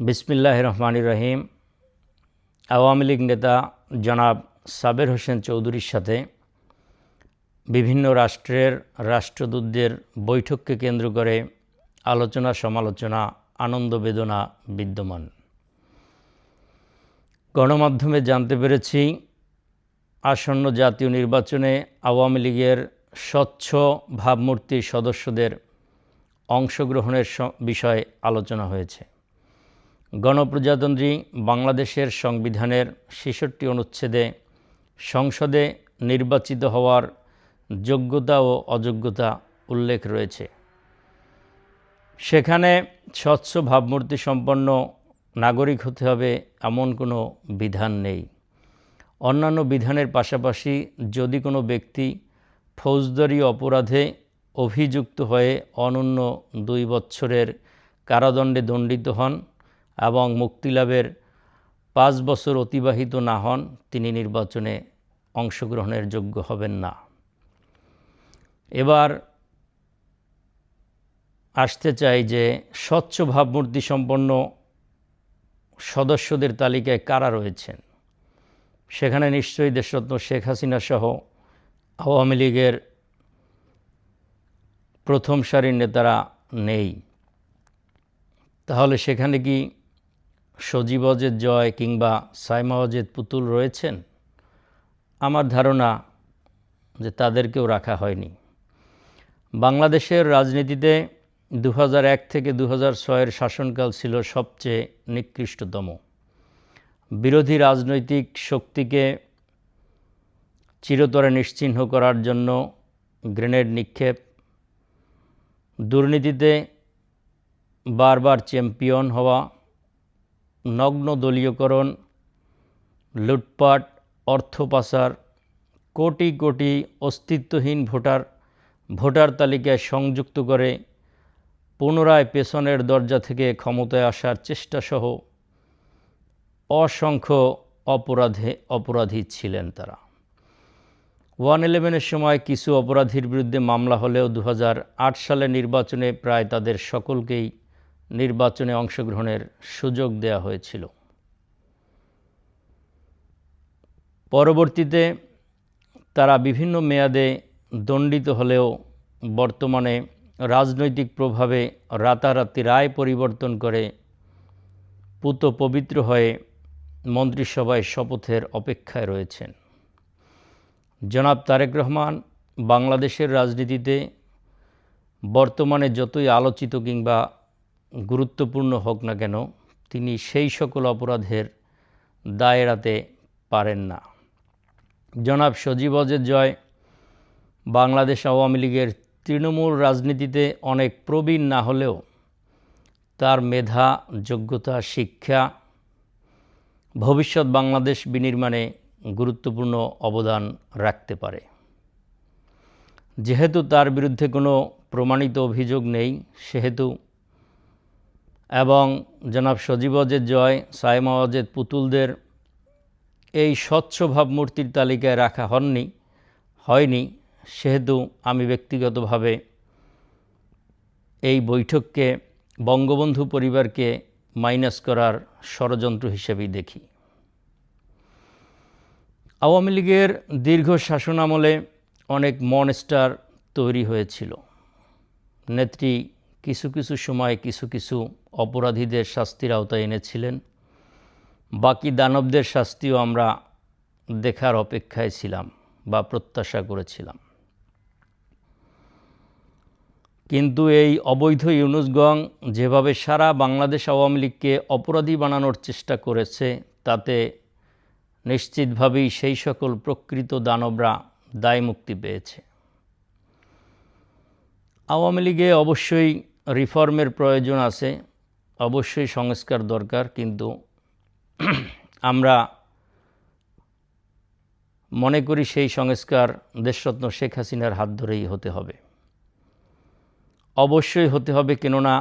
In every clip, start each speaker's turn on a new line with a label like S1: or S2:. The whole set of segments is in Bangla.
S1: বিসমিল্লাহ রহমান রহিম আওয়ামী লীগ নেতা জনাব সাবের হোসেন চৌধুরীর সাথে বিভিন্ন রাষ্ট্রের রাষ্ট্রদূতদের বৈঠককে কেন্দ্র করে আলোচনা, সমালোচনা, আনন্দ বেদনা বিদ্যমান। গণমাধ্যমে জানতে পেরেছি, আসন্ন জাতীয় নির্বাচনে আওয়ামী লীগের স্বচ্ছ ভাবমূর্তির সদস্যদের অংশগ্রহণের বিষয়ে আলোচনা হয়েছে। গণপ্রজাতন্ত্রী বাংলাদেশের সংবিধানের ছেষট্টি অনুচ্ছেদে সংসদে নির্বাচিত হওয়ার যোগ্যতা ও অযোগ্যতা উল্লেখ রয়েছে। সেখানে স্বচ্ছ ভাবমূর্তি সম্পন্ন নাগরিক হতে হবে এমন কোনো বিধান নেই। অন্যান্য বিধানের পাশাপাশি যদি কোনো ব্যক্তি ফৌজদারি অপরাধে অভিযুক্ত হয়ে অনন্য দুই বছরের কারাদণ্ডে দণ্ডিত হন এবং মুক্তিলাভের পাঁচ বছর অতিবাহিত না হন তিনি নির্বাচনে অংশগ্রহণের যোগ্য হবেন না। এবার আসতে চাই যে স্বচ্ছ ভাবমূর্তি সম্পন্ন সদস্যদের তালিকায় কারা রয়েছেন? সেখানে নিশ্চয়ই দেশরত্ন শেখ হাসিনা সহ আওয়ামী লীগের প্রথম সারির নেতারা নেই। তাহলে সেখানে কি সজীব অজেদ জয় কিংবা সাইমা অজেদ পুতুল রয়েছেন? আমার ধারণা যে তাদেরকেও রাখা হয়নি। বাংলাদেশের রাজনীতিতে দু থেকে দু হাজার ছয়ের শাসনকাল ছিল সবচেয়ে নিকৃষ্টতম। বিরোধী রাজনৈতিক শক্তিকে চিরতরে নিশ্চিহ্ন করার জন্য গ্রেনেড নিক্ষেপ। দুর্নীতিতে বারবার চ্যাম্পিয়ন হওয়া নগ্ন দলীয়করণ লুটপাট অর্থ পাচার কোটি কোটি অস্তিত্বহীন ভোটার ভোটার তালিকায় সংযুক্ত করে পুনরায় পেছনের দরজা থেকে ক্ষমতায় আসার চেষ্টাসহ অসংখ্য অপরাধে অপরাধী ছিলেন তারা। ওয়ান ইলেভেনের সময় কিছু অপরাধীর বিরুদ্ধে মামলা হলেও দু সালে নির্বাচনে প্রায় তাদের সকলকেই নির্বাচনে অংশগ্রহণের সুযোগ দেওয়া হয়েছিল। পরবর্তীতে তারা বিভিন্ন মেয়াদে দণ্ডিত হলেও বর্তমানে রাজনৈতিক প্রভাবে রাতারাতি রায় পরিবর্তন করে পুত পবিত্র হয়ে মন্ত্রিসভায় শপথের অপেক্ষায় রয়েছেন। জনাব তারেক রহমান, বাংলাদেশের রাজনীতিতে বর্তমানে যতই আলোচিত কিংবা গুরুত্বপূর্ণ হোক না কেন, তিনি সেই সকল অপরাধের দায় এড়াতে পারেন না। জনাব সজীব অজের জয়, বাংলাদেশ আওয়ামী লীগের তৃণমূল রাজনীতিতে অনেক প্রবীণ না হলেও তার মেধা, যোগ্যতা, শিক্ষা, ভবিষ্যৎ বাংলাদেশ বিনির্মাণে গুরুত্বপূর্ণ অবদান রাখতে পারে। যেহেতু তার বিরুদ্ধে কোনো প্রমাণিত অভিযোগ নেই, সেহেতু এবং জনাব সজীব অজেদ জয়, সাইমা অজেদ পুতুলদের এই স্বচ্ছ ভাবমূর্তির তালিকায় রাখা হননি, হয়নি। সেহেতু আমি ব্যক্তিগতভাবে এই বৈঠককে, বঙ্গবন্ধু পরিবারকে মাইনাস করার ষড়যন্ত্র হিসেবেই দেখি। আওয়ামী লীগের দীর্ঘ শাসনামলে অনেক মনস্টার তৈরি হয়েছিল। নেত্রী কিছু কিছু সময় কিছু কিছু অপরাধীদের শাস্তির আওতায় এনেছিলেন। বাকি দানবদের শাস্তিও আমরা দেখার অপেক্ষায় ছিলাম বা প্রত্যাশা করেছিলাম। কিন্তু এই অবৈধ ইউনুসগং যেভাবে সারা বাংলাদেশ আওয়ামী লীগকে অপরাধী বানানোর চেষ্টা করেছে, তাতে নিশ্চিতভাবেই সেই সকল প্রকৃত দানবরা দায় মুক্তি পেয়েছে। আওয়ামী লীগে অবশ্যই রিফর্মের প্রয়োজন আছে, অবশ্যই সংস্কার দরকার, কিন্তু আমরা মনে করি সেই সংস্কার দেশরত্ন শেখ হাসিনার হাত ধরেই হতে হবে। অবশ্যই হতে হবে কেননা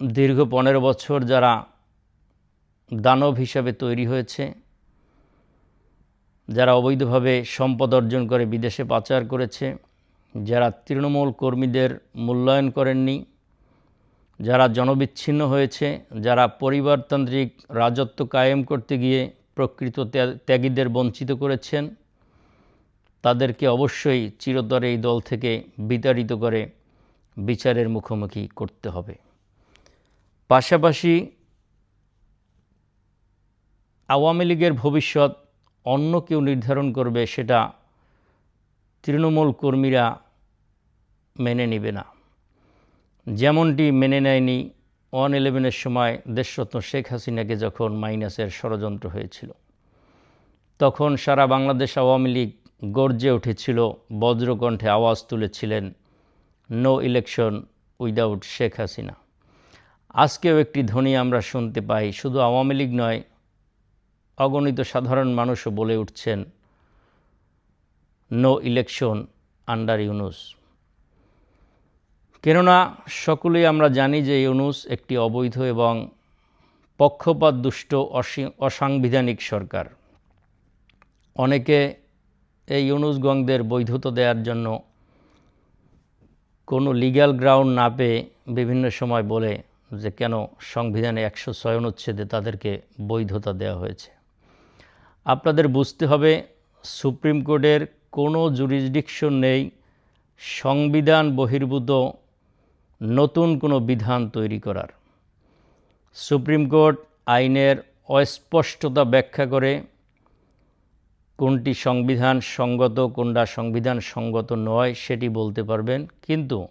S1: দীর্ঘ পনেরো বছর যারা দানব হিসাবে তৈরি হয়েছে, যারা অবৈধভাবে সম্পদ অর্জন করে বিদেশে পাচার করেছে যারা তৃণমূল কর্মীদের মূল্যায়ন করেননি, যারা জনবিচ্ছিন্ন হয়েছে, যারা পরিবারতান্ত্রিক রাজত্ব কায়েম করতে গিয়ে প্রকৃত ত্যাগীদের বঞ্চিত করেছেন, তাদেরকে অবশ্যই চিরতরে এই দল থেকে বিতাড়িত করে বিচারের মুখোমুখি করতে হবে। পাশাপাশি আওয়ামী লীগের ভবিষ্যৎ অন্য কেউ নির্ধারণ করবে সেটা তৃণমূল কর্মীরা মেনে নেবে না। যেমনটি মেনে নেয়নি ওয়ান ইলেভেনের সময় দেশরত্ন শেখ হাসিনাকে যখন মাইনাসের ষড়যন্ত্র হয়েছিল, তখন সারা বাংলাদেশ আওয়ামী লীগ গর্জে উঠেছিল, বজ্রকণ্ঠে আওয়াজ তুলেছিলেন no election without Sheikh Hasina. আজকেও একটি ধ্বনি আমরা শুনতে পাই, শুধু আওয়ামী লীগ নয়, অগণিত সাধারণ মানুষও বলে উঠছেন নো ইলেকশন আন্ডার ইউনুস কেননা সকলেই আমরা জানি যে ইউনুস একটি অবৈধ এবং পক্ষপাত দুষ্ট অসি- অসাংবিধানিক সরকার। অনেকে এই ইউনুস গংদের বৈধতা দেওয়ার জন্য কোনো লিগ্যাল গ্রাউন্ড না পেয়ে বিভিন্ন সময় বলে যে কেন সংবিধানে একশো ছয় অনুচ্ছেদে তাদেরকে বৈধতা দেওয়া হয়েছে। আপনাদের বুঝতে হবে, সুপ্রিম কোর্টের কোনো জুরিসডিকশন নেই, সংবিধান বহির্ভূত নতুন কোনো বিধান তৈরি করার। সুপ্রিম কোর্ট আইনের অস্পষ্টতা ব্যাখ্যা করে কোনটি সংবিধান সঙ্গত, কোনটা সংবিধান সঙ্গত নয় সেটি বলতে পারবেন। কিন্তু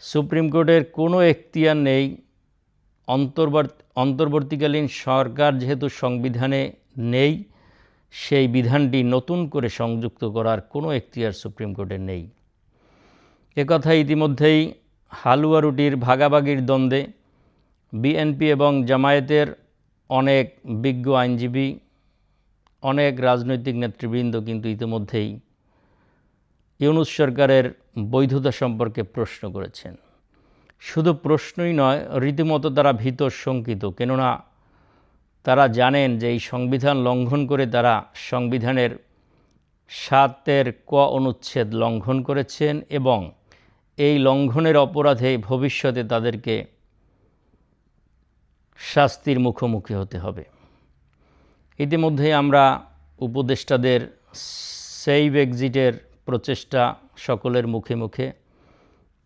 S1: সুপ্রিম কোর্টের কোনো এখতিয়ার নেই। অন্তর্বর্তী অন্তর্বর্তীকালীন সরকার যেহেতু সংবিধানে নেই, সেই বিধানটি নতুন করে সংযুক্ত করার কোনো এখতিয়ার সুপ্রিম কোর্টের নেই। একথা ইতিমধ্যেই হালুয়া রুটির ভাগাভাগির দ্বন্দ্বে বিএনপি এবং জামায়াতের অনেক বিজ্ঞ আইনজীবী, অনেক রাজনৈতিক নেতৃবৃন্দ কিন্তু ইতিমধ্যেই ইউনুস সরকারের বৈধতা সম্পর্কে প্রশ্ন করেছেন। শুধু প্রশ্নই নয়, রীতিমতো তারা ভীত শঙ্কিত, কেননা তারা জানেন যে এই সংবিধান লঙ্ঘন করে তারা সংবিধানের সাতের ক অনুচ্ছেদ লঙ্ঘন করেছেন এবং এই লঙ্ঘনের অপরাধে ভবিষ্যতে তাদেরকে শাস্তির মুখোমুখি হতে হবে। ইতিমধ্যে আমরা উপদেষ্টাদের সেভ এক্সিটের প্রচেষ্টা সকলের মুখে মুখে।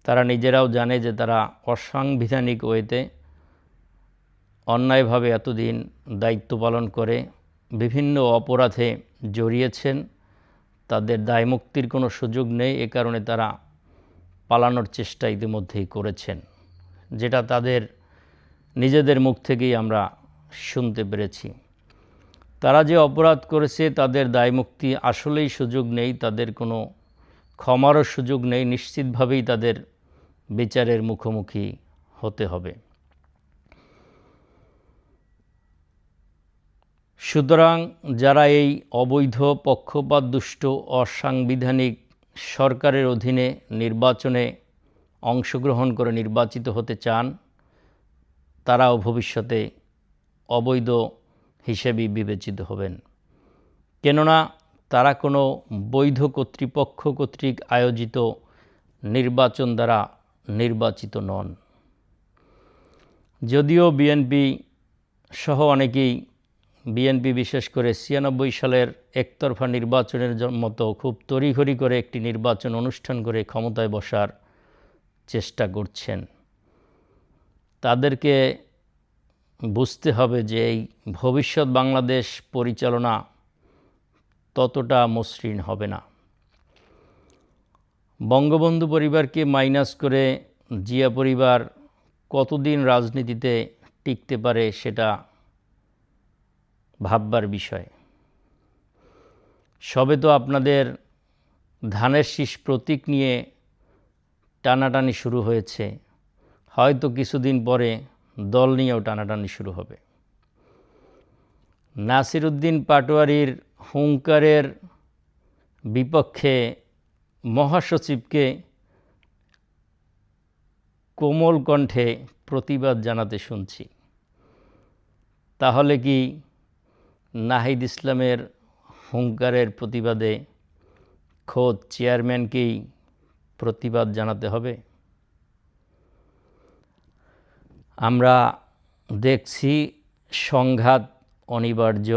S1: তারা নিজেরাও জানে যে তারা অসাংবিধানিক ওয়েতে অন্যায়ভাবে এতদিন দায়িত্ব পালন করে বিভিন্ন অপরাধে জড়িয়েছেন। তাদের দায়মুক্তির কোনো সুযোগ নেই। এ কারণে তারা পালানোর চেষ্টা ইতিমধ্যেই করেছেন, যেটা তাদের নিজেদের মুখ থেকেই আমরা শুনতে পেরেছি। তারা যে অপরাধ করেছে তাদের দায়মুক্তি আসলেই সুযোগ নেই, তাদের কোনো ক্ষমারও সুযোগ নেই, নিশ্চিতভাবেই তাদের বিচারের মুখোমুখি হতে হবে। সুতরাং যারা এই অবৈধ পক্ষপাত দুষ্ট অসাংবিধানিক সরকারের অধীনে নির্বাচনে অংশগ্রহণ করে নির্বাচিত হতে চান, তারাও ভবিষ্যতে অবৈধ হিসেবেই বিবেচিত হবেন। কেননা তারা কোনো বৈধ কর্তৃপক্ষ কর্তৃক আয়োজিত নির্বাচন দ্বারা নির্বাচিত নন। যদিও বিএনপি সহ অনেকেই বিএনপি বিশেষ করে ছিয়ানব্বই সালের একতরফা নির্বাচনের মতো খুব তড়িঘড়ি করে একটি নির্বাচন অনুষ্ঠান করে ক্ষমতায় বসার চেষ্টা করছেন। তাদেরকে বুঝতে হবে যে এই ভবিষ্যৎ বাংলাদেশ পরিচালনা ততটা মসৃণ হবে না। বঙ্গবন্ধু পরিবারকে মাইনাস করে জিয়া পরিবার কতদিন রাজনীতিতে টিকতে পারে সেটা ভাববার বিষয়। সবে তো আপনাদের ধানের শীষ প্রতীক নিয়ে টানাটানি শুরু হয়েছে। হয়তো কিছুদিন পরে দল নিয়েও টানাটানি শুরু হবে। নাসিরুদ্দিন পাটোয়ারির হুঙ্কারের বিপক্ষে মহাসচিবকে কোমল কণ্ঠে প্রতিবাদ জানাতে শুনছি। তাহলে কি নাহিদ ইসলামের হুঙ্কারের প্রতিবাদে খোদ চেয়ারম্যানকেই প্রতিবাদ জানাতে হবে। আমরা দেখছি সংঘাত অনিবার্য।